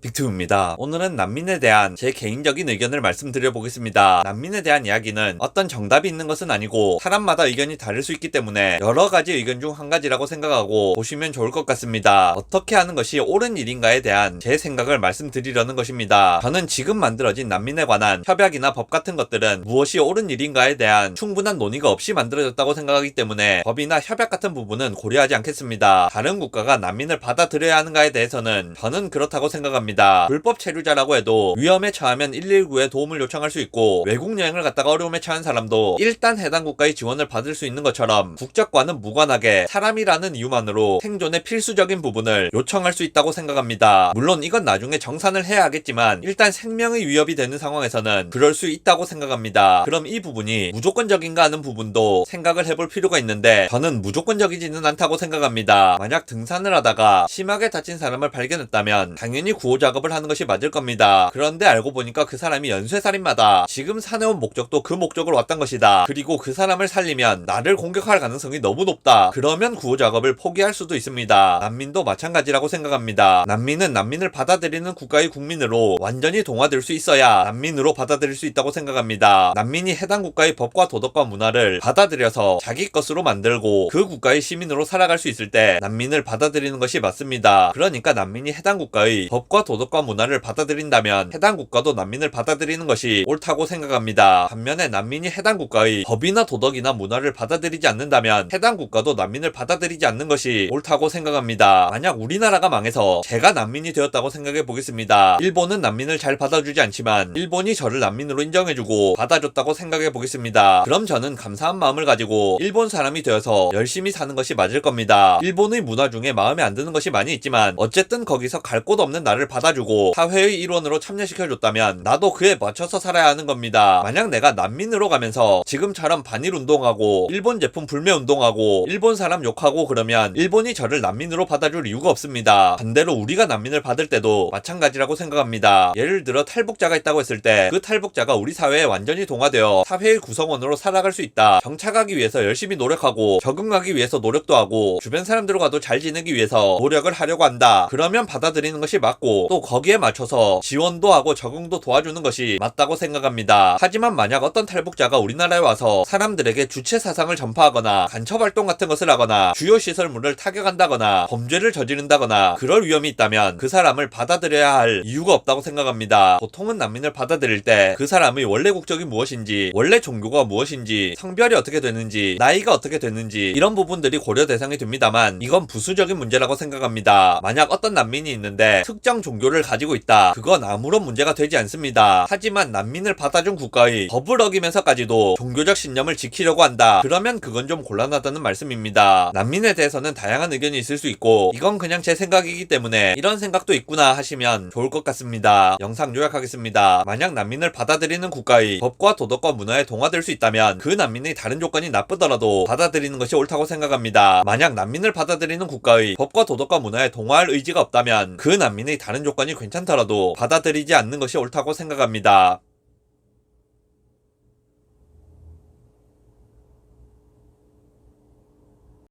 빅투입니다. 오늘은 난민에 대한 제 개인적인 의견을 말씀드려 보겠습니다. 난민에 대한 이야기는 어떤 정답이 있는 것은 아니고 사람마다 의견이 다를 수 있기 때문에 여러 가지 의견 중 한 가지라고 생각하고 보시면 좋을 것 같습니다. 어떻게 하는 것이 옳은 일인가에 대한 제 생각을 말씀드리려는 것입니다. 저는 지금 만들어진 난민에 관한 협약이나 법 같은 것들은 무엇이 옳은 일인가에 대한 충분한 논의가 없이 만들어졌다고 생각하기 때문에 법이나 협약 같은 부분은 고려하지 않겠습니다. 다른 국가가 난민을 받아들여야 하는가에 대해서는 저는 그렇다고 생각합니다. 불법 체류자라고 해도 위험에 처하면 119에 도움을 요청할 수 있고 외국 여행을 갔다가 어려움에 처한 사람도 일단 해당 국가의 지원을 받을 수 있는 것처럼 국적과는 무관하게 사람이라는 이유만으로 생존의 필수적인 부분을 요청할 수 있다고 생각합니다. 물론 이건 나중에 정산을 해야 하겠지만 일단 생명의 위협이 되는 상황에서는 그럴 수 있다고 생각합니다. 그럼 이 부분이 무조건적인가 하는 부분도 생각을 해볼 필요가 있는데 저는 무조건적이지는 않다고 생각합니다. 만약 등산을 하다가 심하게 다친 사람을 발견했다면 당연히 구호 작업을 하는 것이 맞을 겁니다. 그런데 알고 보니까 그 사람이 연쇄살인마다 지금 산에 온 목적도 그 목적으로 왔던 것이다. 그리고 그 사람을 살리면 나를 공격할 가능성이 너무 높다. 그러면 구호 작업을 포기할 수도 있습니다. 난민도 마찬가지라고 생각합니다. 난민은 난민을 받아들이는 국가의 국민으로 완전히 동화될 수 있어야 난민으로 받아들일 수 있다고 생각합니다. 난민이 해당 국가의 법과 도덕과 문화를 받아들여서 자기 것으로 만들고 그 국가의 시민으로 살아갈 수 있을 때 난민을 받아들이는 것이 맞습니다. 그러니까 난민이 해당 국가의 법과 도덕과 문화를 받아들인다면 해당 국가도 난민을 받아들이는 것이 옳다고 생각합니다. 반면에 난민이 해당 국가의 법이나 도덕이나 문화를 받아들이지 않는다면 해당 국가도 난민을 받아들이지 않는 것이 옳다고 생각합니다. 만약 우리나라가 망해서 제가 난민이 되었다고 생각해 보겠습니다. 일본은 난민을 잘 받아주지 않지만 일본이 저를 난민으로 인정해주고 받아줬다고 생각해 보겠습니다. 그럼 저는 감사한 마음을 가지고 일본 사람이 되어서 열심히 사는 것이 맞을 겁니다. 일본의 문화 중에 마음에 안 드는 것이 많이 있지만 어쨌든 거기서 갈 곳 없는 나를 받 아주고 사회의 일원으로 참여시켜줬다면 나도 그에 맞춰서 살아야 하는 겁니다. 만약 내가 난민으로 가면서 지금처럼 반일 운동하고 일본 제품 불매 운동하고 일본 사람 욕하고 그러면 일본이 저를 난민으로 받아줄 이유가 없습니다. 반대로 우리가 난민을 받을 때도 마찬가지라고 생각합니다. 예를 들어 탈북자가 있다고 했을 때 그 탈북자가 우리 사회에 완전히 동화되어 사회의 구성원으로 살아갈 수 있다. 정착하기 위해서 열심히 노력하고 적응하기 위해서 노력도 하고 주변 사람들과도 잘 지내기 위해서 노력을 하려고 한다. 그러면 받아들이는 것이 맞고 또 거기에 맞춰서 지원도 하고 적응도 도와주는 것이 맞다고 생각합니다. 하지만 만약 어떤 탈북자가 우리나라에 와서 사람들에게 주체 사상을 전파하거나 간첩 활동 같은 것을 하거나 주요 시설물을 타격한다거나 범죄를 저지른다거나 그럴 위험이 있다면 그 사람을 받아들여야 할 이유가 없다고 생각합니다. 보통은 난민을 받아들일 때 그 사람의 원래 국적이 무엇인지, 원래 종교가 무엇인지, 성별이 어떻게 되는지, 나이가 어떻게 되는지 이런 부분들이 고려 대상이 됩니다만 이건 부수적인 문제라고 생각합니다. 만약 어떤 난민이 있는데 특정 종교 를 가지고 있다. 그건 아무런 문제가 되지 않습니다. 하지만 난민을 받아준 국가의 법을 어기면서까지도 종교적 신념을 지키려고 한다. 그러면 그건 좀 곤란하다는 말씀입니다. 난민에 대해서는 다양한 의견이 있을 수 있고 이건 그냥 제 생각이기 때문에 이런 생각도 있구나 하시면 좋을 것 같습니다. 영상 요약하겠습니다. 만약 난민을 받아들이는 국가의 법과 도덕과 문화에 동화될 수 있다면 그 난민의 다른 조건이 나쁘더라도 받아들이는 것이 옳다고 생각합니다. 만약 난민을 받아들이는 국가의 법과 도덕과 문화에 동화할 의지가 없다면 그 난민의 다른 조건이 괜찮더라도 받아들이지 않는 것이 옳다고 생각합니다.